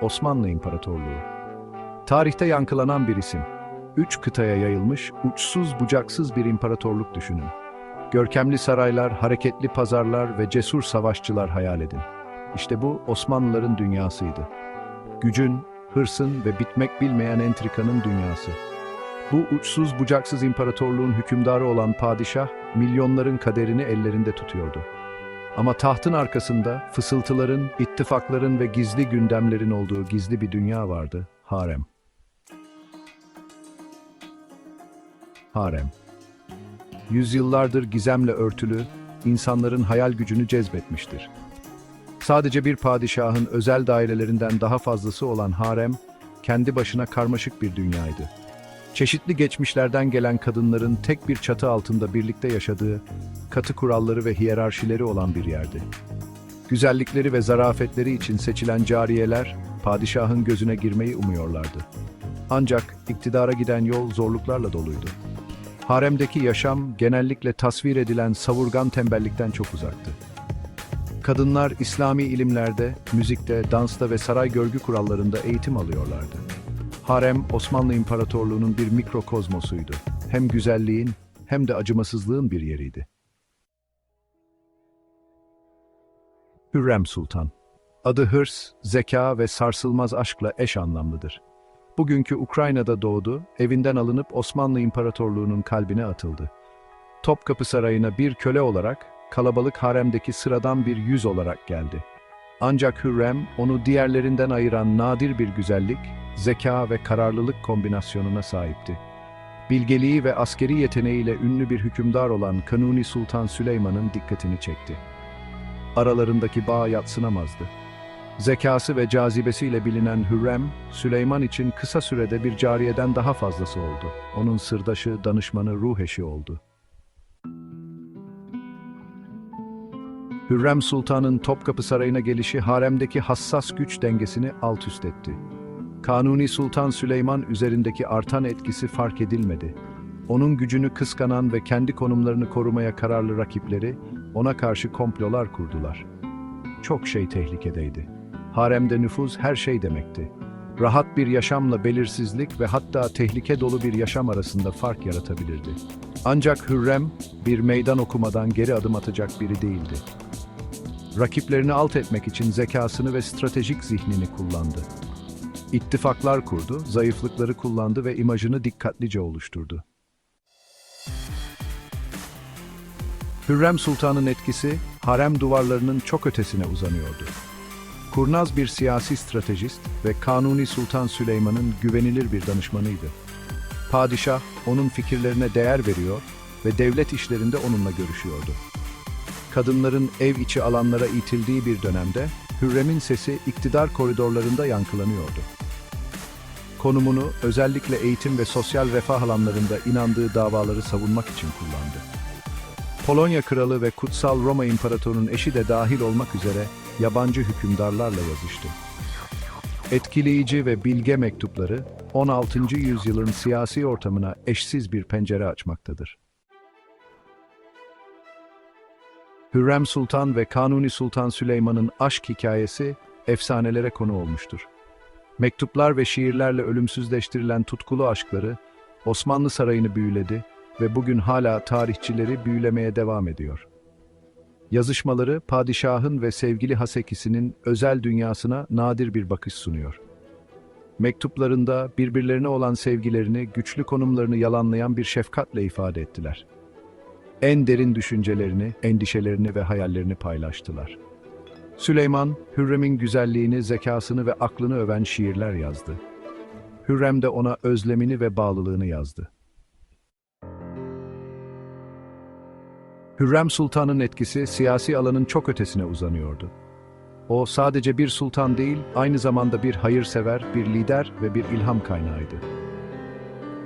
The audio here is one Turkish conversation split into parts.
Osmanlı İmparatorluğu. Tarihte yankılanan bir isim. Üç kıtaya yayılmış, uçsuz bucaksız bir imparatorluk düşünün. Görkemli saraylar, hareketli pazarlar ve cesur savaşçılar hayal edin. İşte bu Osmanlıların dünyasıydı. Gücün, hırsın ve bitmek bilmeyen entrikanın dünyası. Bu uçsuz bucaksız imparatorluğun hükümdarı olan padişah, milyonların kaderini ellerinde tutuyordu. Ama tahtın arkasında fısıltıların, ittifakların ve gizli gündemlerin olduğu gizli bir dünya vardı, harem. Harem. Yüzyıllardır gizemle örtülü, insanların hayal gücünü cezbetmiştir. Sadece bir padişahın özel dairelerinden daha fazlası olan harem, kendi başına karmaşık bir dünyaydı. Çeşitli geçmişlerden gelen kadınların tek bir çatı altında birlikte yaşadığı, katı kuralları ve hiyerarşileri olan bir yerdi. Güzellikleri ve zarafetleri için seçilen cariyeler, padişahın gözüne girmeyi umuyorlardı. Ancak iktidara giden yol zorluklarla doluydu. Haremdeki yaşam genellikle tasvir edilen savurgan tembellikten çok uzaktı. Kadınlar İslami ilimlerde, müzikte, dansta ve saray görgü kurallarında eğitim alıyorlardı. Harem, Osmanlı İmparatorluğu'nun bir mikrokozmosuydu. Hem güzelliğin hem de acımasızlığın bir yeriydi. Hürrem Sultan Adı hırs, zeka ve sarsılmaz aşkla eş anlamlıdır. Bugünkü Ukrayna'da doğdu, evinden alınıp Osmanlı İmparatorluğu'nun kalbine atıldı. Topkapı Sarayı'na bir köle olarak, kalabalık haremdeki sıradan bir yüz olarak geldi. Ancak Hürrem, onu diğerlerinden ayıran nadir bir güzellik, zeka ve kararlılık kombinasyonuna sahipti. Bilgeliği ve askeri yeteneğiyle ünlü bir hükümdar olan Kanuni Sultan Süleyman'ın dikkatini çekti. Aralarındaki bağ yatsınamazdı. Zekası ve cazibesiyle bilinen Hürrem, Süleyman için kısa sürede bir cariyeden daha fazlası oldu. Onun sırdaşı, danışmanı, ruh eşi oldu. Hürrem Sultan'ın Topkapı Sarayı'na gelişi haremdeki hassas güç dengesini alt üst etti. Kanuni Sultan Süleyman üzerindeki artan etkisi fark edilmedi. Onun gücünü kıskanan ve kendi konumlarını korumaya kararlı rakipleri ona karşı komplolar kurdular. Çok şey tehlikedeydi. Haremde nüfuz her şey demekti. Rahat bir yaşamla belirsizlik ve hatta tehlike dolu bir yaşam arasında fark yaratabilirdi. Ancak Hürrem bir meydan okumadan geri adım atacak biri değildi. Rakiplerini alt etmek için zekasını ve stratejik zihnini kullandı. İttifaklar kurdu, zayıflıkları kullandı ve imajını dikkatlice oluşturdu. Hürrem Sultan'ın etkisi harem duvarlarının çok ötesine uzanıyordu. Kurnaz bir siyasi stratejist ve Kanuni Sultan Süleyman'ın güvenilir bir danışmanıydı. Padişah onun fikirlerine değer veriyor ve devlet işlerinde onunla görüşüyordu. Kadınların ev içi alanlara itildiği bir dönemde Hürrem'in sesi iktidar koridorlarında yankılanıyordu. Konumunu özellikle eğitim ve sosyal refah alanlarında inandığı davaları savunmak için kullandı. Polonya kralı ve Kutsal Roma İmparatoru'nun eşi de dahil olmak üzere yabancı hükümdarlarla yazıştı. Etkileyici ve bilge mektupları 16. yüzyılın siyasi ortamına eşsiz bir pencere açmaktadır. Hürrem Sultan ve Kanuni Sultan Süleyman'ın aşk hikayesi efsanelere konu olmuştur. Mektuplar ve şiirlerle ölümsüzleştirilen tutkulu aşkları Osmanlı Sarayı'nı büyüledi ve bugün hala tarihçileri büyülemeye devam ediyor. Yazışmaları padişahın ve sevgili Hasekisi'nin özel dünyasına nadir bir bakış sunuyor. Mektuplarında birbirlerine olan sevgilerini, güçlü konumlarını yalanlayan bir şefkatle ifade ettiler. En derin düşüncelerini, endişelerini ve hayallerini paylaştılar. Süleyman, Hürrem'in güzelliğini, zekasını ve aklını öven şiirler yazdı. Hürrem de ona özlemini ve bağlılığını yazdı. Hürrem Sultan'ın etkisi siyasi alanın çok ötesine uzanıyordu. O sadece bir sultan değil, aynı zamanda bir hayırsever, bir lider ve bir ilham kaynağıydı.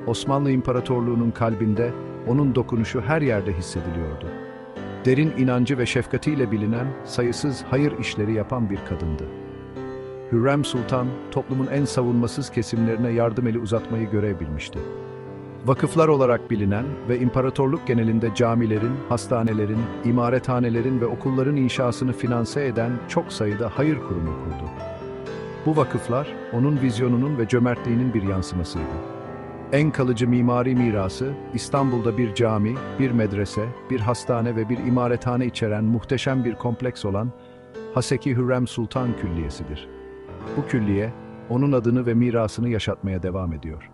Osmanlı İmparatorluğu'nun kalbinde onun dokunuşu her yerde hissediliyordu. Derin inancı ve şefkatiyle bilinen, sayısız hayır işleri yapan bir kadındı. Hürrem Sultan, toplumun en savunmasız kesimlerine yardım eli uzatmayı görebilmişti. Vakıflar olarak bilinen ve imparatorluk genelinde camilerin, hastanelerin, imarethanelerin ve okulların inşasını finanse eden çok sayıda hayır kurumu kurdu. Bu vakıflar, onun vizyonunun ve cömertliğinin bir yansımasıydı. En kalıcı mimari mirası, İstanbul'da bir cami, bir medrese, bir hastane ve bir imarethane içeren muhteşem bir kompleks olan Haseki Hürrem Sultan Külliyesi'dir. Bu külliye, onun adını ve mirasını yaşatmaya devam ediyor.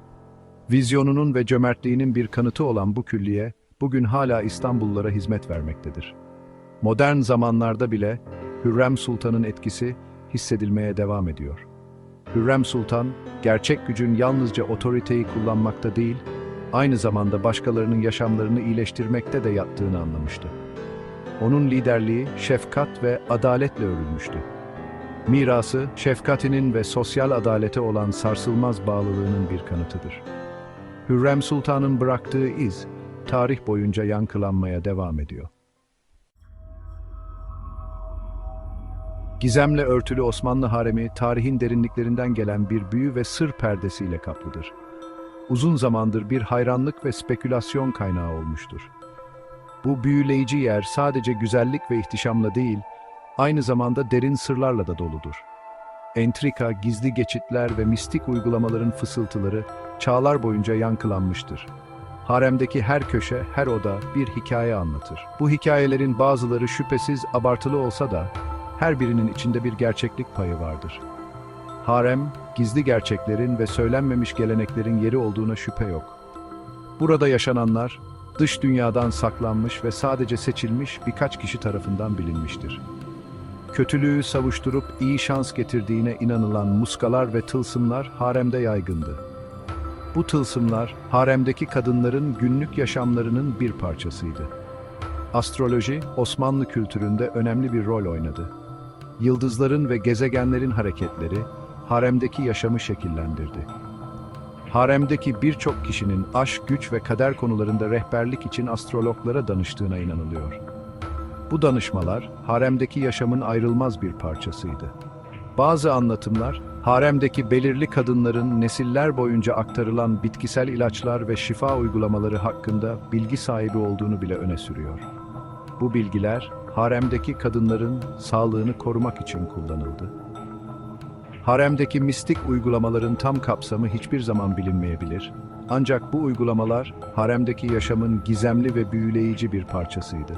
Vizyonunun ve cömertliğinin bir kanıtı olan bu külliye, bugün hala İstanbullulara hizmet vermektedir. Modern zamanlarda bile Hürrem Sultan'ın etkisi hissedilmeye devam ediyor. Hürrem Sultan, gerçek gücün yalnızca otoriteyi kullanmakta değil, aynı zamanda başkalarının yaşamlarını iyileştirmekte de yattığını anlamıştı. Onun liderliği şefkat ve adaletle örülmüştü. Mirası, şefkatinin ve sosyal adalete olan sarsılmaz bağlılığının bir kanıtıdır. Hürrem Sultan'ın bıraktığı iz, tarih boyunca yankılanmaya devam ediyor. Gizemle örtülü Osmanlı haremi, tarihin derinliklerinden gelen bir büyü ve sır perdesiyle kaplıdır. Uzun zamandır bir hayranlık ve spekülasyon kaynağı olmuştur. Bu büyüleyici yer sadece güzellik ve ihtişamla değil, aynı zamanda derin sırlarla da doludur. Entrika, gizli geçitler ve mistik uygulamaların fısıltıları çağlar boyunca yankılanmıştır. Haremdeki her köşe, her oda bir hikaye anlatır. Bu hikayelerin bazıları şüphesiz abartılı olsa da her birinin içinde bir gerçeklik payı vardır. Harem, gizli gerçeklerin ve söylenmemiş geleneklerin yeri olduğuna şüphe yok. Burada yaşananlar, dış dünyadan saklanmış ve sadece seçilmiş birkaç kişi tarafından bilinmiştir. Kötülüğü savuşturup iyi şans getirdiğine inanılan muskalar ve tılsımlar haremde yaygındı. Bu tılsımlar, haremdeki kadınların günlük yaşamlarının bir parçasıydı. Astroloji, Osmanlı kültüründe önemli bir rol oynadı. Yıldızların ve gezegenlerin hareketleri, haremdeki yaşamı şekillendirdi. Haremdeki birçok kişinin aşk, güç ve kader konularında rehberlik için astrologlara danıştığına inanılıyor. Bu danışmalar, haremdeki yaşamın ayrılmaz bir parçasıydı. Bazı anlatımlar, haremdeki belirli kadınların nesiller boyunca aktarılan bitkisel ilaçlar ve şifa uygulamaları hakkında bilgi sahibi olduğunu bile öne sürüyor. Bu bilgiler, haremdeki kadınların sağlığını korumak için kullanıldı. Haremdeki mistik uygulamaların tam kapsamı hiçbir zaman bilinmeyebilir. Ancak bu uygulamalar, haremdeki yaşamın gizemli ve büyüleyici bir parçasıydı.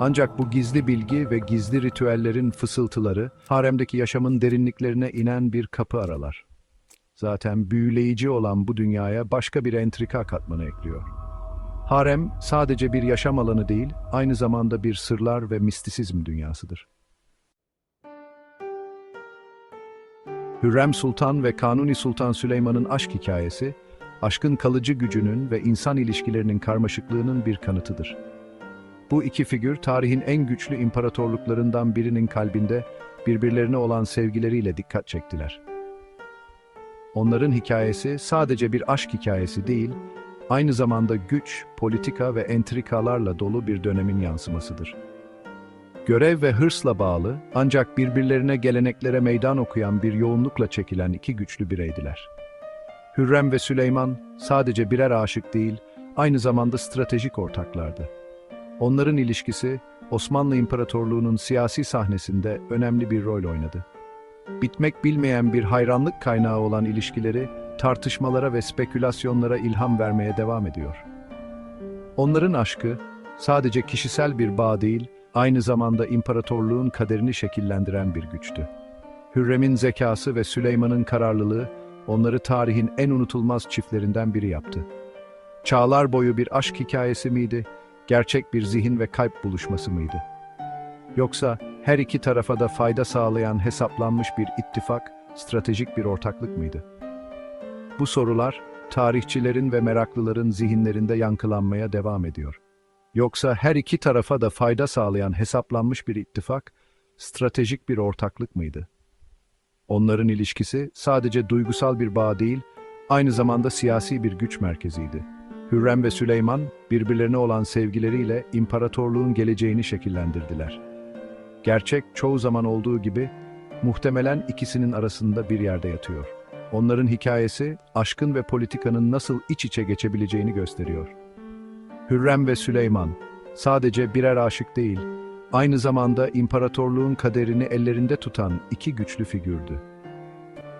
Ancak bu gizli bilgi ve gizli ritüellerin fısıltıları, haremdeki yaşamın derinliklerine inen bir kapı aralar. Zaten büyüleyici olan bu dünyaya başka bir entrika katmanı ekliyor. Harem sadece bir yaşam alanı değil, aynı zamanda bir sırlar ve mistisizm dünyasıdır. Hürrem Sultan ve Kanuni Sultan Süleyman'ın aşk hikayesi, aşkın kalıcı gücünün ve insan ilişkilerinin karmaşıklığının bir kanıtıdır. Bu iki figür tarihin en güçlü imparatorluklarından birinin kalbinde birbirlerine olan sevgileriyle dikkat çektiler. Onların hikayesi sadece bir aşk hikayesi değil, aynı zamanda güç, politika ve entrikalarla dolu bir dönemin yansımasıdır. Görev ve hırsla bağlı ancak birbirlerine geleneklere meydan okuyan bir yoğunlukla çekilen iki güçlü bireydiler. Hürrem ve Süleyman sadece birer aşık değil, aynı zamanda stratejik ortaklardı. Onların ilişkisi Osmanlı İmparatorluğu'nun siyasi sahnesinde önemli bir rol oynadı. Bitmek bilmeyen bir hayranlık kaynağı olan ilişkileri tartışmalara ve spekülasyonlara ilham vermeye devam ediyor. Onların aşkı sadece kişisel bir bağ değil, aynı zamanda imparatorluğun kaderini şekillendiren bir güçtü. Hürrem'in zekası ve Süleyman'ın kararlılığı onları tarihin en unutulmaz çiftlerinden biri yaptı. Çağlar boyu bir aşk hikayesi miydi, gerçek bir zihin ve kalp buluşması mıydı? Yoksa her iki tarafa da fayda sağlayan hesaplanmış bir ittifak, stratejik bir ortaklık mıydı? Bu sorular tarihçilerin ve meraklıların zihinlerinde yankılanmaya devam ediyor. Yoksa her iki tarafa da fayda sağlayan hesaplanmış bir ittifak, stratejik bir ortaklık mıydı? Onların ilişkisi sadece duygusal bir bağ değil, aynı zamanda siyasi bir güç merkeziydi. Hürrem ve Süleyman birbirlerine olan sevgileriyle imparatorluğun geleceğini şekillendirdiler. Gerçek çoğu zaman olduğu gibi muhtemelen ikisinin arasında bir yerde yatıyor. Onların hikayesi aşkın ve politikanın nasıl iç içe geçebileceğini gösteriyor. Hürrem ve Süleyman sadece birer aşık değil, aynı zamanda imparatorluğun kaderini ellerinde tutan iki güçlü figürdü.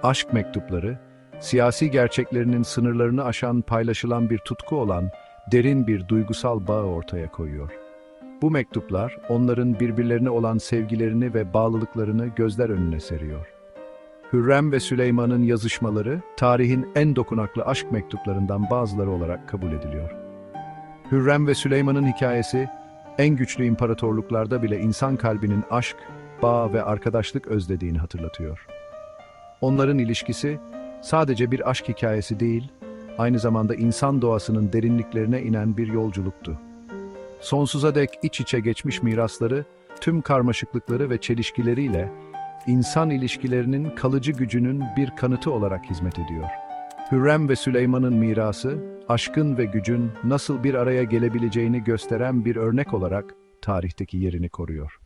Aşk mektupları, siyasi gerçeklerinin sınırlarını aşan paylaşılan bir tutku olan derin bir duygusal bağı ortaya koyuyor. Bu mektuplar onların birbirlerine olan sevgilerini ve bağlılıklarını gözler önüne seriyor. Hürrem ve Süleyman'ın yazışmaları tarihin en dokunaklı aşk mektuplarından bazıları olarak kabul ediliyor. Hürrem ve Süleyman'ın hikayesi en güçlü imparatorluklarda bile insan kalbinin aşk, bağ ve arkadaşlık özlediğini hatırlatıyor. Onların ilişkisi sadece bir aşk hikayesi değil, aynı zamanda insan doğasının derinliklerine inen bir yolculuktu. Sonsuza dek iç içe geçmiş mirasları, tüm karmaşıklıkları ve çelişkileriyle insan ilişkilerinin kalıcı gücünün bir kanıtı olarak hizmet ediyor. Hürrem ve Süleyman'ın mirası, aşkın ve gücün nasıl bir araya gelebileceğini gösteren bir örnek olarak tarihteki yerini koruyor.